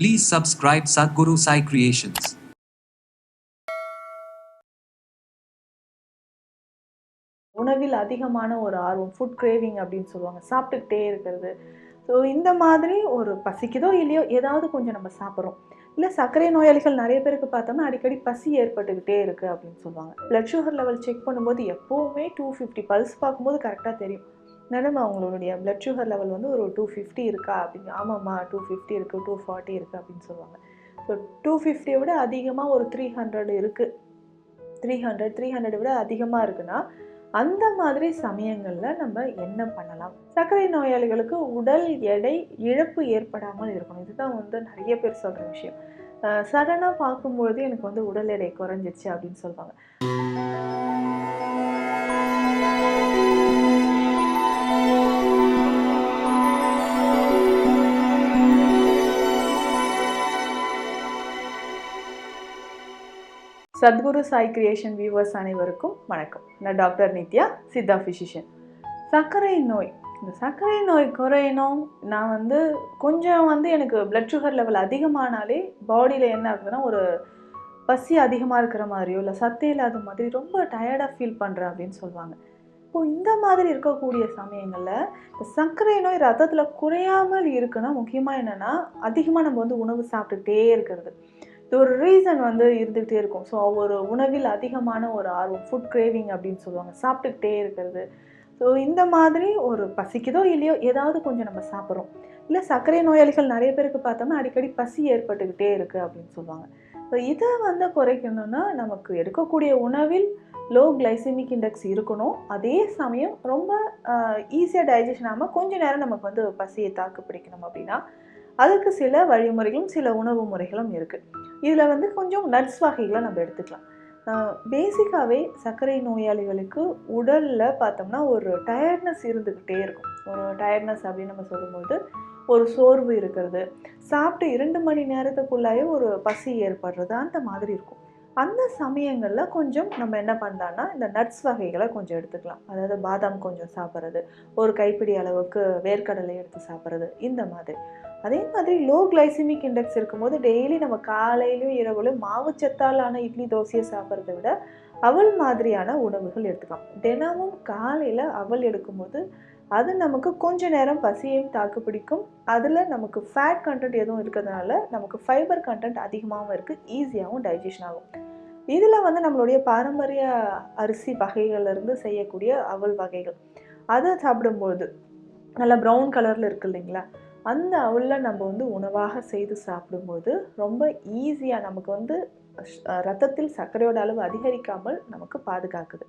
Please subscribe Sadhguru Sai Creations. உணவில் அதிகமான ஒரு ஆர்வம் ஃபுட் கிரேவிங் அப்படின்னு சொல்லுவாங்க. சாப்பிட்டுக்கிட்டே இருக்கிறது. ஸோ இந்த மாதிரி ஒரு பசிக்குதோ இல்லையோ ஏதாவது கொஞ்சம் நம்ம சாப்பிட்றோம். இல்லை சர்க்கரை நோயாளிகள் நிறைய பேருக்கு பார்த்தோம்னா அடிக்கடி பசி ஏற்பட்டுக்கிட்டே இருக்குது அப்படின்னு சொல்லுவாங்க. பிளட் சுகர் லெவல் செக் பண்ணும்போது எப்போவுமே டூ ஃபிஃப்டி பல்ஸ் பார்க்கும்போது கரெக்டாக தெரியும். மேடம் அவங்களுடைய பிளட் சுகர் லெவல் வந்து ஒரு டூ ஃபிஃப்டி இருக்கா அப்படின்னு ஆமாம்மா டூ ஃபிஃப்டி இருக்குது டூ ஃபார்ட்டி இருக்குது அப்படின்னு சொல்லுவாங்க. ஸோ டூ ஃபிஃப்டியை விட அதிகமாக ஒரு த்ரீ ஹண்ட்ரட் இருக்குது த்ரீ ஹண்ட்ரட் த்ரீ ஹண்ட்ரட் விட அதிகமாக இருக்குன்னா அந்த மாதிரி சமயங்களில் நம்ம என்ன பண்ணலாம்? சர்க்கரை நோயாளிகளுக்கு உடல் எடை இழப்பு ஏற்படாமல் இருக்கணும். இதுதான் வந்து நிறைய பேர் சொல்கிற விஷயம். சடனாக பார்க்கும்பொழுது எனக்கு வந்து உடல் எடை குறைஞ்சிச்சு அப்படின்னு சொல்லுவாங்க. சத்குரு சாய் கிரியேஷன் வியூவர்ஸ் அனைவருக்கும் வணக்கம். நான் டாக்டர் நித்யா சித்தா ஃபிசிஷியன் சர்க்கரை நோய். இந்த சர்க்கரை நோய் குறையணும். நான் வந்து கொஞ்சம் வந்து எனக்கு பிளட் சுகர் லெவல் அதிகமானாலே பாடியில் என்ன ஆகுதுன்னா ஒரு பசி அதிகமாக இருக்கிற மாதிரியோ இல்லை சத்தே இல்லாத மாதிரி ரொம்ப டயர்டாக ஃபீல் பண்ணுறேன் அப்படின்னு சொல்லுவாங்க. இப்போது இந்த மாதிரி இருக்கக்கூடிய சமயங்களில் இந்த சர்க்கரை நோய் ரத்தத்தில் குறையாமல் இருக்குன்னா முக்கியமாக என்னென்னா அதிகமாக நம்ம வந்து உணவு சாப்பிட்டுக்கிட்டே இருக்கிறது. இது ஒரு ரீசன் வந்து இருந்துகிட்டே இருக்கும். ஸோ ஒரு உணவில் அதிகமான ஒரு ஆர்வம் ஃபுட் கிரேவிங் அப்படின்னு சொல்லுவாங்க. சாப்பிட்டுக்கிட்டே இருக்கிறது. ஸோ இந்த மாதிரி ஒரு பசிக்குதோ இல்லையோ ஏதாவது கொஞ்சம் நம்ம சாப்பிட்றோம். இல்லை சர்க்கரை நோயாளிகள் நிறைய பேருக்கு பார்த்தோம்னா அடிக்கடி பசி ஏற்பட்டுக்கிட்டே இருக்குது அப்படின்னு சொல்லுவாங்க. ஸோ இதை வந்து குறைக்கணும்னா நமக்கு எடுக்கக்கூடிய உணவில் லோ கிளைசிமிக் இண்டெக்ஸ் இருக்கணும். அதே சமயம் ரொம்ப ஈஸியாக டைஜஷன் ஆகாமல் கொஞ்ச நேரம் நமக்கு வந்து பசியை தாக்கு பிடிக்கணும் அப்படின்னா அதுக்கு சில வழிமுறைகளும் சில உணவு முறைகளும் இருக்குது இதில் வந்து கொஞ்சம் நட்ஸ் வகைகளை நம்ம எடுத்துக்கலாம். பேசிக்காகவே சர்க்கரை நோயாளிகளுக்கு உடலில் பார்த்தோம்னா ஒரு டயர்ட்னஸ் இருந்துக்கிட்டே இருக்கும். ஒரு டயர்ட்னஸ் அப்படின்னு நம்ம சொல்லும்போது ஒரு சோர்வு இருக்கிறது. சாப்பிட்டு இரண்டு மணி நேரத்துக்குள்ளாயே ஒரு பசி ஏற்படுறது அந்த மாதிரி இருக்கும். அந்த சமயங்களில் கொஞ்சம் நம்ம என்ன பண்ணலான்னா இந்த நட்ஸ் வகைகளை கொஞ்சம் எடுத்துக்கலாம். அதாவது பாதாம் கொஞ்சம் சாப்பிட்றது ஒரு கைப்பிடி அளவுக்கு வேர்க்கடலை எடுத்து சாப்பிட்றது இந்த மாதிரி. அதே மாதிரி லோ கிளைசிமிக் இண்டெக்ஸ் இருக்கும்போது டெய்லி நம்ம காலையிலும் இரவுலையும் மாவுச்சத்தாலான இட்லி தோசையை சாப்பிட்றத விட அவல் மாதிரியான உணவுகள் எடுத்துக்கலாம். தினமும் காலையில் அவல் எடுக்கும்போது அது நமக்கு கொஞ்ச நேரம் பசியையும் தாக்கு பிடிக்கும். அதில் நமக்கு ஃபேட் கண்டென்ட் எதுவும் இருக்கிறதுனால நமக்கு ஃபைபர் கண்டென்ட் அதிகமாகவும் இருக்குது ஈஸியாகவும் டைஜஷன் ஆகும். இதில் வந்து நம்மளுடைய பாரம்பரிய அரிசி வகைகள்லேருந்து செய்யக்கூடிய அவல் வகைகள். அதை சாப்பிடும்போது நல்லா ப்ரௌன் கலரில் இருக்குது இல்லைங்களா? அந்த அவலில் நம்ம வந்து உணவாக செய்து சாப்பிடும்போது ரொம்ப ஈஸியாக நமக்கு வந்து ரத்தத்தில் சர்க்கரையோட அளவு அதிகரிக்காமல் நமக்கு பாதுகாக்குது.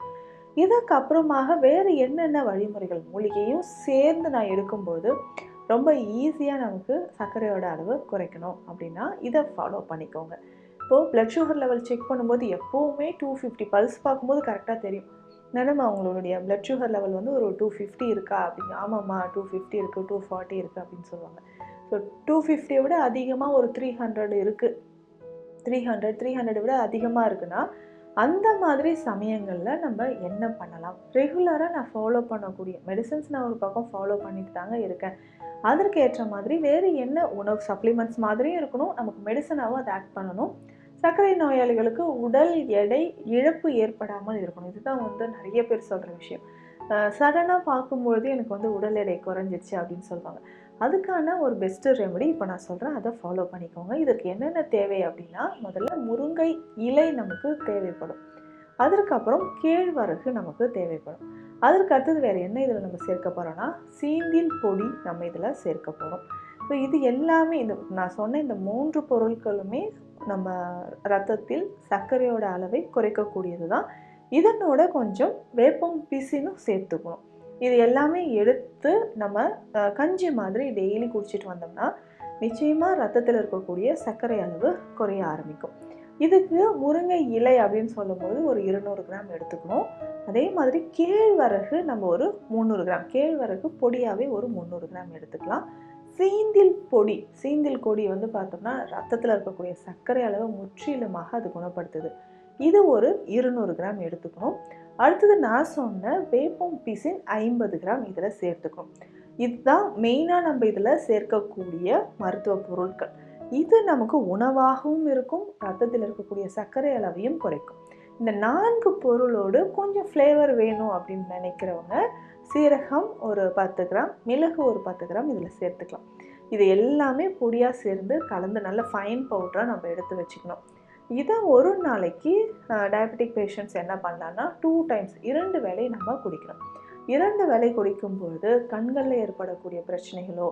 இதுக்கப்புறமாக வேறு என்னென்ன வழிமுறைகள் மூலிகையும் சேர்ந்து நான் எடுக்கும்போது ரொம்ப ஈஸியாக நமக்கு சர்க்கரையோட அளவு குறைக்கணும் அப்படின்னா இதை ஃபாலோ பண்ணிக்கோங்க. இப்போது ப்ளட் சுகர் லெவல் செக் பண்ணும்போது எப்போவுமே டூ ஃபிஃப்டி பல்ஸ் பார்க்கும்போது கரெக்டாக தெரியும். மேடம் அவங்களுடைய பிளட் சுகர் லெவல் வந்து ஒரு டூ ஃபிஃப்டி இருக்கா அப்படின்னு ஆமாம்மா டூ ஃபிஃப்டி இருக்குது டூ ஃபார்ட்டி இருக்குது அப்படின்னு சொல்லுவாங்க. ஸோ டூ ஃபிஃப்டியை விட அதிகமாக ஒரு த்ரீ ஹண்ட்ரட் இருக்குது த்ரீ ஹண்ட்ரட் த்ரீ ஹண்ட்ரட் விட அதிகமாக இருக்குன்னா அந்த மாதிரி சமயங்களில் நம்ம என்ன பண்ணலாம்? ரெகுலராக நான் ஃபாலோ பண்ணக்கூடிய மெடிசன்ஸ் நான் ஒரு பக்கம் ஃபாலோ பண்ணிட்டு தாங்க இருக்கேன். அதற்கு ஏற்ற மாதிரி வேறு என்ன உணவு சப்ளிமெண்ட்ஸ் மாதிரியும் இருக்கணும். நமக்கு மெடிசனாகவும் அதை ஆக்ட் பண்ணணும். சர்க்கரை நோயாளிகளுக்கு உடல் எடை இழப்பு ஏற்படாமல் இருக்கணும். இதுதான் வந்து நிறைய பேர் சொல்கிற விஷயம். சடனாக பார்க்கும்பொழுது எனக்கு வந்து உடல் எடை குறைஞ்சிச்சு அப்படின்னு சொல்லுவாங்க. அதுக்கான ஒரு பெஸ்ட்டு ரெமெடி இப்போ நான் சொல்கிறேன் அதை ஃபாலோ பண்ணிக்கோங்க. இதற்கு என்னென்ன தேவை அப்படின்னா முதல்ல முருங்கை இலை நமக்கு தேவைப்படும். அதற்கப்புறம் கேழ்வரகு நமக்கு தேவைப்படும். அதற்கு அடுத்தது வேறு என்ன இதில் நம்ம சேர்க்க போகிறோன்னா சீந்தில் பொடி நம்ம இதில் சேர்க்க போகிறோம் ஸோ இது எல்லாமே இந்த நான் சொன்ன இந்த மூன்று பொருட்களுமே நம்ம ரத்தத்தில் சர்க்கரையோட அளவை குறைக்கக்கூடியது தான் இதனோட கொஞ்சம் வேப்பம் பிசினும் சேர்த்துக்கணும். இது எல்லாமே எடுத்து நம்ம கஞ்சி மாதிரி டெய்லி குடிச்சிட்டு வந்தோம்னா நிச்சயமாக ரத்தத்தில் இருக்கக்கூடிய சர்க்கரை அளவு குறைய ஆரம்பிக்கும். இதுக்கு முருங்கை இலை அப்படின்னு சொல்லும்போது ஒரு இருநூறு கிராம் எடுத்துக்கணும். அதே மாதிரி கேழ்வரகு நம்ம ஒரு முந்நூறு கிராம் கேழ்வரகு பொடியாகவே ஒரு முந்நூறு கிராம் எடுத்துக்கலாம். சீந்தில் பொடி சீந்தில் கொடி வந்து பார்த்தோம்னா ரத்தத்தில் இருக்கக்கூடிய சர்க்கரை அளவை முற்றிலுமாக அது குணப்படுத்துது. இது ஒரு இருநூறு கிராம் எடுத்துக்கணும். அடுத்தது நான் சொன்ன வேப்பம் பிசின் ஐம்பது கிராம் இதில் சேர்த்துக்கணும். இதுதான் மெயினாக நம்ம இதில் சேர்க்கக்கூடிய மருத்துவ பொருட்கள். இது நமக்கு உணவாகவும் இருக்கும் ரத்தத்தில் இருக்கக்கூடிய சர்க்கரை அளவையும் குறைக்கும். இந்த நான்கு பொருளோடு கொஞ்சம் ஃப்ளேவர் வேணும் அப்படின்னு நினைக்கிறவங்க சீரகம் ஒரு பத்து கிராம் மிளகு ஒரு பத்து கிராம் இதில் சேர்த்துக்கலாம். இது எல்லாமே பொடியாக சேர்ந்து கலந்து நல்ல ஃபைன் பவுடராக நம்ம எடுத்து வச்சுக்கணும். இதை ஒரு நாளைக்கு டயபெட்டிக் பேஷண்ட்ஸ் என்ன பண்ணலான்னா டூ டைம்ஸ் இரண்டு வேலை நம்ம குடிக்கணும். இரண்டு வேலை குடிக்கும்பொழுது கண்களில் ஏற்படக்கூடிய பிரச்சனைகளோ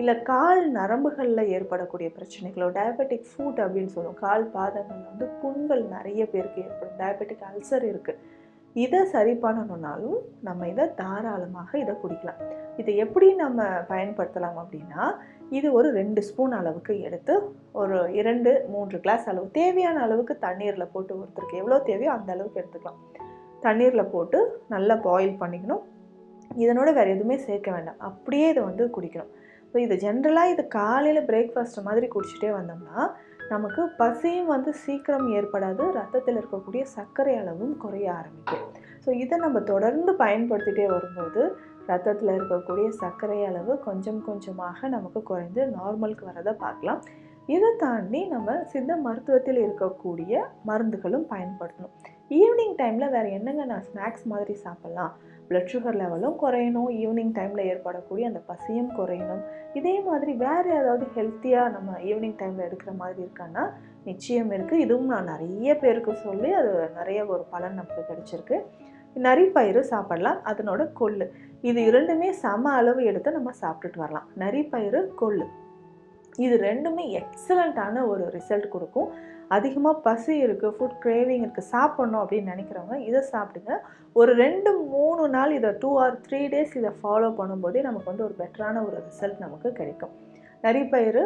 இல்லை கால் நரம்புகளில் ஏற்படக்கூடிய பிரச்சனைகளோ டயபெட்டிக் ஃபுட் அப்படின்னு சொல்லுவோம் கால் பாதங்களில் வந்து புண்கள் நிறைய பேருக்கு ஏற்படும். டயபெட்டிக் அல்சர் இருக்குது இதை சரி பண்ணணுன்னாலும் நம்ம இதை தாராளமாக இதை குடிக்கலாம். இதை எப்படி நம்ம பயன்படுத்தலாம் அப்படின்னா இது ஒரு ரெண்டு ஸ்பூன் அளவுக்கு எடுத்து ஒரு இரண்டு மூன்று கிளாஸ் அளவு தேவையான அளவுக்கு தண்ணீரில் போட்டு ஒருத்தருக்கு எவ்வளோ தேவையோ அந்த அளவுக்கு எடுத்துக்கலாம். தண்ணீரில் போட்டு நல்லா பாயில் பண்ணிக்கணும். இதனோட வேறு எதுவுமே சேர்க்க வேண்டாம். அப்படியே இதை வந்து குடிக்கணும். ஸோ இது ஜென்ரலாக இது காலையில் பிரேக்ஃபாஸ்ட் மாதிரி குடிச்சிட்டே வந்தோம்னா நமக்கு பசியும் வந்து சீக்கிரம் ஏற்படாது ரத்தத்தில் இருக்கக்கூடிய சர்க்கரை அளவும் குறைய ஆரம்பிக்கும். ஸோ இதை நம்ம தொடர்ந்து பயன்படுத்திகிட்டே வரும்போது ரத்தத்தில் இருக்கக்கூடிய சர்க்கரை அளவு கொஞ்சம் கொஞ்சமாக நமக்கு குறைந்து நார்மலுக்கு வரதை பார்க்கலாம். இதை தாண்டி நம்ம சித்த மருத்துவத்தில் இருக்கக்கூடிய மருந்துகளும் பயன்படுத்தணும். ஈவினிங் டைமில் வேறு என்னங்க நான் ஸ்நாக்ஸ் மாதிரி சாப்பிட்லாம்? ப்ளட் சுகர் லெவலும் குறையணும். ஈவினிங் டைமில் ஏற்படக்கூடிய அந்த பசியும் குறையணும். இதே மாதிரி வேறு ஏதாவது ஹெல்த்தியாக நம்ம ஈவினிங் டைமில் எடுக்கிற மாதிரி இருக்கான்னா நிச்சயம் இருக்குது இதுவும் நான் நிறைய பேருக்கு சொல்லி அது நிறைய ஒரு பலன் நமக்கு கிடைச்சிருக்கு. நரிப்பயிறு சாப்பிடலாம் அதனோட கொள்ளு. இது இரண்டுமே சம அளவு எடுத்து நம்ம சாப்பிட்டுட்டு வரலாம். நரிப்பயிறு கொள்ளு. இது ரெண்டுமே எக்ஸலண்ட்டான ஒரு ரிசல்ட் கொடுக்கும். அதிகமாக பசி இருக்குது ஃபுட் கிரேவிங் இருக்குது சாப்பிட்ணும் அப்படின்னு நினைக்கிறவங்க இதை சாப்பிடுங்க. ஒரு ரெண்டு மூணு நாள் இதை டூ ஆர் த்ரீ டேஸ் இதை ஃபாலோ பண்ணும்போதே நமக்கு வந்து ஒரு பெட்டரான ஒரு ரிசல்ட் நமக்கு கிடைக்கும். நரிப்பயிறு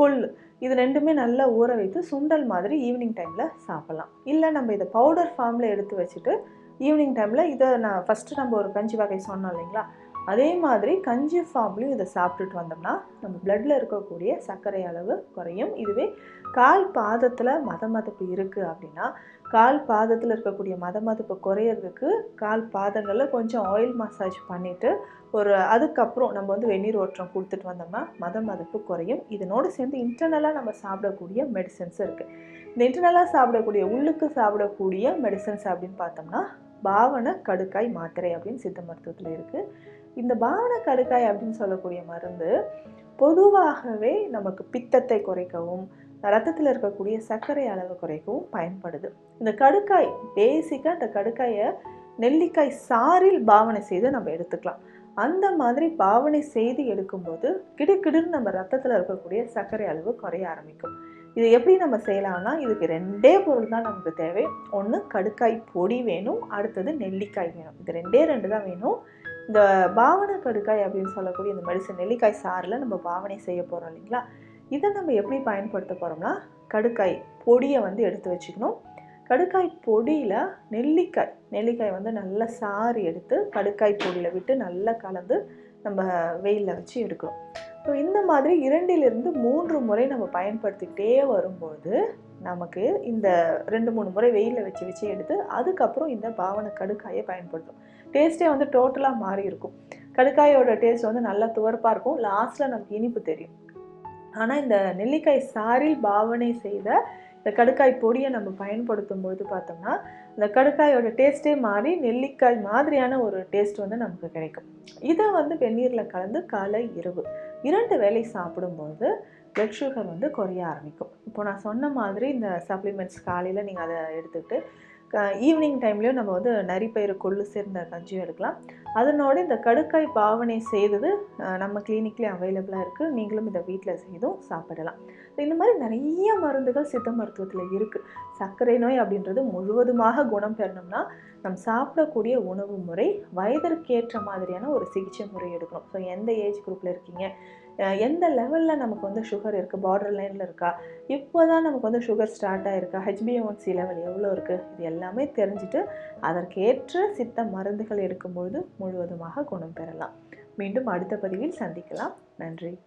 கொள்ளு. இது ரெண்டுமே நல்லா ஊற வைத்து சுண்டல் மாதிரி ஈவினிங் டைமில் சாப்பிட்லாம். இல்லை நம்ம இதை பவுடர் ஃபார்மில் எடுத்து வச்சுட்டு ஈவினிங் டைமில் இதை நான் ஃபஸ்ட்டு நம்ம ஒரு கஞ்சி வகை சொன்னோம் இல்லைங்களா? அதே மாதிரி கஞ்சி ஃபார்ம்லையும் இதை சாப்பிட்டுட்டு வந்தோம்னா நம்ம பிளட்டில் இருக்கக்கூடிய சர்க்கரை அளவு குறையும். இதுவே கால் பாதத்தில் மத மதப்பு இருக்குது அப்படின்னா கால் பாதத்தில் இருக்கக்கூடிய மத மதப்பு குறையிறதுக்கு கால் பாதங்களில் கொஞ்சம் ஆயில் மசாஜ் பண்ணிவிட்டு ஒரு அதுக்கப்புறம் நம்ம வந்து வெந்நீர் ஓட்டம் கொடுத்துட்டு வந்தோம்னா மத மதப்பு குறையும். இதனோடு சேர்ந்து இன்டர்னலாக நம்ம சாப்பிடக்கூடிய மெடிசன்ஸ் இருக்குது இந்த இன்டர்னலாக சாப்பிடக்கூடிய உள்ளுக்கு சாப்பிடக்கூடிய மெடிசன்ஸ் அப்படின்னு பார்த்தோம்னா பாவன கடுக்காய் மாத்திரை அப்படின்னு சித்த மருத்துவத்தில் இருக்குது இந்த பாவன கடுக்காய் அப்படின்னு சொல்லக்கூடிய மருந்து பொதுவாகவே நமக்கு பித்தத்தை குறைக்கவும் ரத்தத்தில் இருக்கக்கூடிய சர்க்கரை அளவு குறைக்கவும் பயன்படுது. இந்த கடுக்காய் பேசிக்காக இந்த கடுக்காயை நெல்லிக்காய் சாறில் பாவனை செய்து நம்ம எடுத்துக்கலாம். அந்த மாதிரி பாவனை செய்து எடுக்கும்போது கிடுக்கிடுன்னு நம்ம ரத்தத்தில் இருக்கக்கூடிய சர்க்கரை அளவு குறைய ஆரம்பிக்கும். இது எப்படி நம்ம செய்யலாம்னா இதுக்கு ரெண்டே பொருள் தான் நமக்கு தேவை. ஒன்று கடுக்காய் பொடி வேணும் அடுத்தது நெல்லிக்காய் வேணும். இது ரெண்டே ரெண்டு தான் வேணும். இந்த பாவனை கடுக்காய் அப்படின்னு சொல்லக்கூடிய இந்த மெடிசன் நெல்லிக்காய் சாறில் நம்ம பாவனை செய்ய போகிறோம் இல்லைங்களா? இதை நம்ம எப்படி பயன்படுத்த போகிறோம்னா கடுக்காய் பொடியை வந்து எடுத்து வச்சுக்கணும். கடுக்காய் பொடியில் நெல்லிக்காய் நெல்லிக்காய் வந்து நல்லா சாறு எடுத்து கடுக்காய் பொடியில் விட்டு நல்லா கலந்து நம்ம வெயிலில் வச்சு எடுக்கணும். ஸோ இந்த மாதிரி இரண்டிலிருந்து மூன்று முறை நம்ம பயன்படுத்திக்கிட்டே வரும்போது நமக்கு இந்த ரெண்டு மூணு முறை வெயிலில் வச்சு வச்சு எடுத்து அதுக்கப்புறம் இந்த பாவனை கடுக்காயை பயன்படுத்தும் டேஸ்ட்டே வந்து டோட்டலாக மாறி இருக்கும். கடுக்காயோட டேஸ்ட் வந்து நல்லா துவர்ப்பாக இருக்கும். லாஸ்ட்டில் நமக்கு இனிப்பு தெரியும். ஆனால் இந்த நெல்லிக்காய் சாறில் பாவனை செய்த இந்த கடுக்காய் பொடியை நம்ம பயன்படுத்தும் பொழுது பார்த்தோம்னா இந்த கடுக்காயோட டேஸ்ட்டே மாறி நெல்லிக்காய் மாதிரியான ஒரு டேஸ்ட் வந்து நமக்கு கிடைக்கும். இதை வந்து வெந்நீரில் கலந்து காலை இரவு இரண்டு வேளை சாப்பிடும்போது பிளட் சுகர் வந்து குறைய ஆரம்பிக்கும். இப்போ நான் சொன்ன மாதிரி இந்த சப்ளிமெண்ட்ஸ் காலையில் நீங்கள் அதை எடுத்துக்கிட்டு ஈவினிங் டைம்லேயும் நம்ம வந்து நரிப்பயிறு கொள்ளு சேர்ந்த கஞ்சியும் எடுக்கலாம். அதனோட இந்த கடுக்காய் பாவனை செய்தது நம்ம கிளினிக்லேயே அவைலபிளாக இருக்குது நீங்களும் இதை வீட்டில் செய்தும் சாப்பிடலாம். இந்த மாதிரி நிறைய மருந்துகள் சித்த மருத்துவத்தில் இருக்குது சர்க்கரை நோய் அப்படின்றது முழுவதுமாக குணம் பெறணும்னா நம் சாப்பிடக்கூடிய உணவு முறை வயதிற்கேற்ற மாதிரியான ஒரு சிகிச்சை முறை எடுக்கணும். ஸோ எந்த ஏஜ் குரூப்பில் இருக்கீங்க? எந்த லெவலில் நமக்கு வந்து சுகர் இருக்குது பார்டர் லைனில் இருக்கா? இப்போ தான் நமக்கு வந்து சுகர் ஸ்டார்ட் ஆகிருக்கா ஹெச்பிஎம்சி லெவல் எவ்வளோ இருக்குது இது எல்லாமே தெரிஞ்சுட்டு அதற்கேற்ற சித்த மருந்துகள் எடுக்கும்பொழுது முழுவதுமாக குணம் பெறலாம். மீண்டும் அடுத்த பதிவில் சந்திக்கலாம். நன்றி.